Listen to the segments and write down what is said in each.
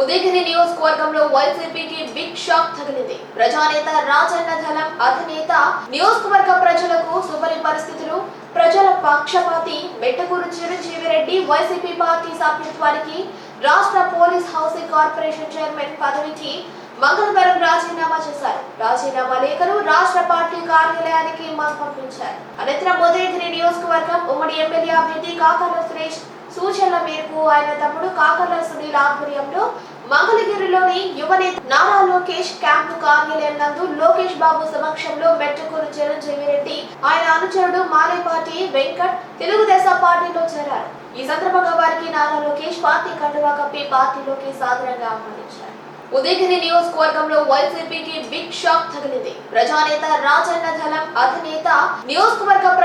ఉదయగిరి నియోజకవర్గంలో వైసీపీకి big shock తగిలింది. ప్రజానేత రాజన్న ధనం అధినేత నియోజకవర్గ ప్రజలకు సుపరి పరిస్థితులు ప్రజల పక్షపాతి మెట్టకూరు చిరంజీవి రెడ్డి వైసీపీ పార్టీ సభ్యత్వానికి రాష్ట్ర పోలీస్ హౌసింగ్ కార్పొరేషన్ చైర్మన్ పదవికి మంగళవారం రాజీనామా చేశారు. రాజీనామా లేఖను రాష్ట్ర పార్టీ కార్యాలయానికి మాకు పంపించారు. అనంతరం ఉదయగిరి నియోజకవర్గం ఉమ్మడి ఎమ్మెల్యే అభ్యర్థి కాకర్ల సురేష్ సూచనల మేరకు ఆయన తమ్ముడు కాకర్ల సునీల్ ఆధ్వర్యంలో మంగళగిరిలోని యువనేత నారా లోకేష్ క్యాంపు కార్యాలయం నందు లోకేష్ బాబు సమక్షంలో మెట్టకూరు చిరంజీవి రెడ్డి ఆయన అనుచరుడు మాలేపాటి వెంకట్ తెలుగుదేశం పార్టీలో చేరారు. ఈ సందర్భంగా వారికి నారా లోకేష్ పార్టీ కండువా కప్పి పార్టీలోకి సాదరంగా ఆహ్వానించారు. ఉదయగిరి నియోజకవర్గంలో వైసీపీకి బిగ్ షాక్ తగిలింది. ప్రజానేత రాజన్న ధనం అధినేత నియోజకవర్గ ప్రజలకు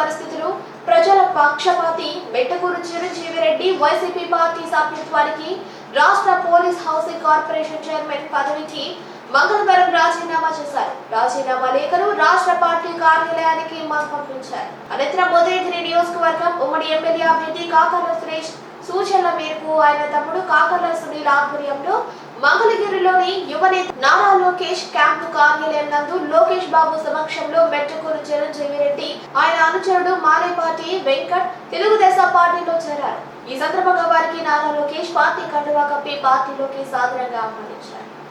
పరిస్థితులు. ప్రజల పక్షపాతి. మెట్టకూరు చిరంజీవి రెడ్డి వైసీపీ పార్టీ సభ్యత్వానికి రాష్ట్ర పోలీస్ హౌసింగ్ కార్పొరేషన్ చైర్మన్ పదవికి మంగళవారం రాజీనామా చేశారు. రాజీనామా లేఖను రాష్ట్ర పార్టీ కార్యాలయానికి పంపించారు అనంతరం ఉదయగిరి నియోజకవర్గం ఉమ్మడి ఎమ్మెల్యే అభ్యర్థి కాకర్ల సురేష్ సూచనల మేరకు ఆయన తమ్ముడు కాకర్ల సునీల్ ఆధ్వర్యంలో మంగళగిరిలోని యువనేత నారా లోకేష్ క్యాంపు కార్యాలయం నందు లోకేష్ బాబు సమక్షంలో మెట్టకూరు చిరంజీవి రెడ్డి ఆయన అనుచరుడు మాలేపాటి వెంకట్ తెలుగుదేశం పార్టీలో చేరారు. ఈ సందర్భంగా వారికి నారా లోకేష్ పార్టీ కండువా కప్పి పార్టీలోకి సాదరంగా ఆహ్వానించారు.